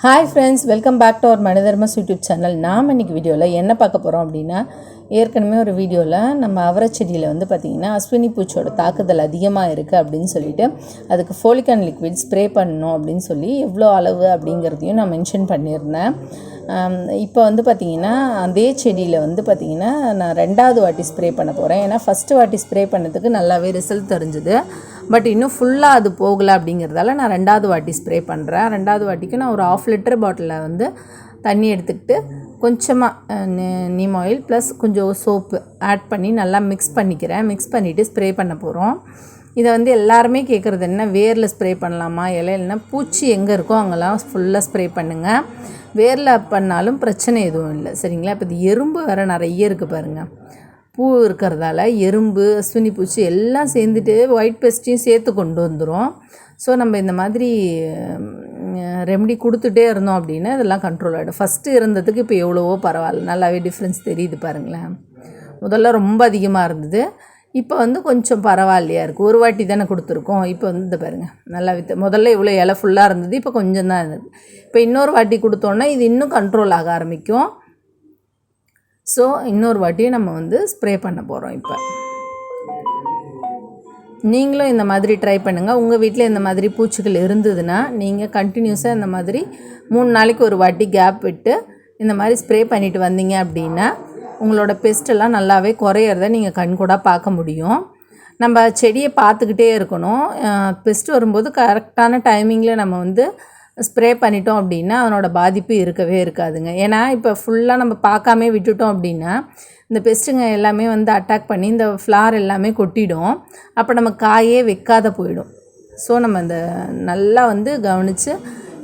Hi friends welcome back to our மனிதர்மஸ் YouTube channel நாம் இன்றைக்கி வீடியோவில் என்ன பார்க்க போகிறோம் அப்படின்னா ஏற்கனவே ஒரு வீடியோவில் நம்ம அவரை செடியில் வந்து பார்த்திங்கன்னா அஸ்வினி பூச்சியோட தாக்குதல் அதிகமாக இருக்குது அப்படின்னு சொல்லிட்டு அதுக்கு ஃபோலிகான் லிக்விட் ஸ்ப்ரே பண்ணணும் அப்படின்னு சொல்லி எவ்வளோ அளவு அப்படிங்கிறதையும் நான் மென்ஷன் பண்ணியிருந்தேன். இப்போ வந்து பார்த்திங்கன்னா அதே செடியில் வந்து பார்த்திங்கன்னா நான் ரெண்டாவது வாட்டி ஸ்ப்ரே பண்ண போகிறேன் ஏன்னா ஃபஸ்ட்டு வாட்டி ஸ்ப்ரே பண்ணதுக்கு நல்லாவே ரிசல்ட் தெரிஞ்சுது. பட் இன்னும் ஃபுல்லாக அது போகலை அப்படிங்கிறதால நான் ரெண்டாவது வாட்டி ஸ்ப்ரே பண்ணுறேன் ரெண்டாவது வாட்டிக்கு நான் ஒரு ஆஃப் லிட்டர் பாட்டிலில் வந்து தண்ணி எடுத்துக்கிட்டு கொஞ்சமாக நீம் ஆயில் ப்ளஸ் கொஞ்சம் சோப்பு ஆட் பண்ணி நல்லா மிக்ஸ் பண்ணிக்கிறேன். மிக்ஸ் பண்ணிவிட்டு ஸ்ப்ரே பண்ண போகிறோம் இதை வந்து எல்லாருமே கேட்குறது என்ன? வேரில் ஸ்ப்ரே பண்ணலாமா? இலையிலனா பூச்சி எங்கே இருக்கோ அங்கெல்லாம் ஃபுல்லாக ஸ்ப்ரே பண்ணுங்கள் வேரில் பண்ணாலும் பிரச்சனை எதுவும் இல்லை. சரிங்களா? இப்போ இது எறும்பு வேறு நிறைய இருக்குது பாருங்கள் பூ இருக்கிறதால எறும்பு அஸ்வினி பூச்சி எல்லாம் சேர்ந்துட்டு ஒயிட் பெஸ்ட்டையும் சேர்த்து கொண்டு வந்துடும் ஸோ நம்ம இந்த மாதிரி ரெமெடி கொடுத்துட்டே இருந்தோம் அப்படின்னா இதெல்லாம் கண்ட்ரோல் ஆகிடும் ஃபஸ்ட்டு இருந்ததுக்கு இப்போ எவ்வளவோ பரவாயில்ல. நல்லாவே டிஃப்ரென்ஸ் தெரியுது பாருங்களேன். முதல்ல ரொம்ப அதிகமாக இருந்தது. இப்போ வந்து கொஞ்சம் பரவாயில்லையா இருக்குது ஒரு வாட்டி தானே கொடுத்துருக்கோம். இப்போ வந்து இந்த பாருங்கள் நல்லா வித்து முதல்ல இவ்வளோ இலை ஃபுல்லாக இருந்தது. இப்போ கொஞ்சம் தான் இருந்தது. இப்போ இன்னொரு வாட்டி கொடுத்தோன்னா இது இன்னும் கண்ட்ரோல் ஆக ஆரம்பிக்கும். ஸோ இன்னொரு வாட்டியும் நம்ம வந்து ஸ்ப்ரே பண்ண போகிறோம் இப்போ. நீங்களும் இந்த மாதிரி ட்ரை பண்ணுங்கள் உங்கள் வீட்டில் இந்த மாதிரி பூச்சிகள் இருந்ததுன்னா நீங்கள் கண்டினியூஸாக இந்த மாதிரி மூணு நாளைக்கு ஒரு வாட்டி கேப் விட்டு இந்த மாதிரி ஸ்ப்ரே பண்ணிட்டு வந்தீங்க அப்படின்னா உங்களோட பெஸ்ட்டெல்லாம் நல்லாவே குறையிறத நீங்கள் கண்கூடாக பார்க்க முடியும். நம்ம செடியை பார்த்துக்கிட்டே இருக்கணும். பெஸ்ட் வரும்போது கரெக்டான டைமிங்கில் நம்ம வந்து ஸ்ப்ரே பண்ணிட்டோம் அப்படின்னா அதனோட பாதிப்பு இருக்கவே இருக்காதுங்க. ஏன்னா இப்போ ஃபுல்லாக நம்ம பார்க்காமே விட்டுட்டோம் அப்படின்னா இந்த பெஸ்ட்டுங்க எல்லாமே வந்து அட்டாக் பண்ணி இந்த ஃப்ளார் எல்லாமே கொட்டிடும். அப்போ நம்ம காயே வைக்காத போயிடும். ஸோ நம்ம இந்த நல்லா வந்து கவனித்து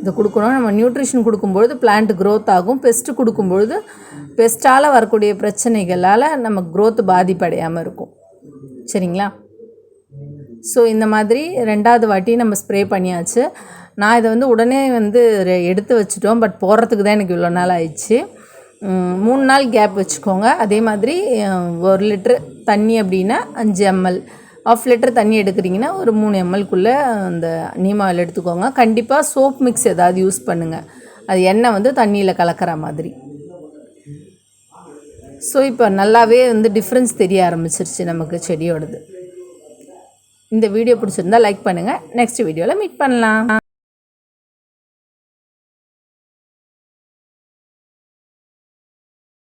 இதை கொடுக்கணும். நம்ம நியூட்ரிஷன் கொடுக்கும்பொழுது பிளான்ட் க்ரோத் ஆகும். பெஸ்ட்டு கொடுக்கும்பொழுது பெஸ்ட்டால் வரக்கூடிய பிரச்சனைகளால் நம்ம க்ரோத் பாதிப்படையாமல் இருக்கும். சரிங்களா? ஸோ இந்த மாதிரி ரெண்டாவது வாட்டி நம்ம ஸ்ப்ரே பண்ணியாச்சு. நான் இதை வந்து உடனே வந்து எடுத்து வச்சுட்டோம். பட் போடுறதுக்கு தான் எனக்கு இவ்வளோ நாள் ஆயிடுச்சு. மூணு நாள் கேப் வச்சுக்கோங்க. அதே மாதிரி ஒரு லிட்ரு தண்ணி அப்படின்னா அஞ்சு எம்எல். ஆஃப் லிட்டர் தண்ணி எடுக்கிறீங்கன்னா ஒரு மூணு எம்எல்குள்ளே அந்த நீம் ஆயில் எடுத்துக்கோங்க. கண்டிப்பாக சோப் மிக்ஸ் ஏதாவது யூஸ் பண்ணுங்கள் அது எண்ணெய் வந்து தண்ணியில் கலக்கிற மாதிரி. ஸோ இப்போ நல்லாவே வந்து டிஃப்ரென்ஸ் தெரிய ஆரம்பிச்சிருச்சு நமக்கு செடியோடது. இந்த வீடியோ பிடிச்சிருந்தா லைக் பண்ணுங்கள் நெக்ஸ்ட் வீடியோவில் மீட் பண்ணலாம்.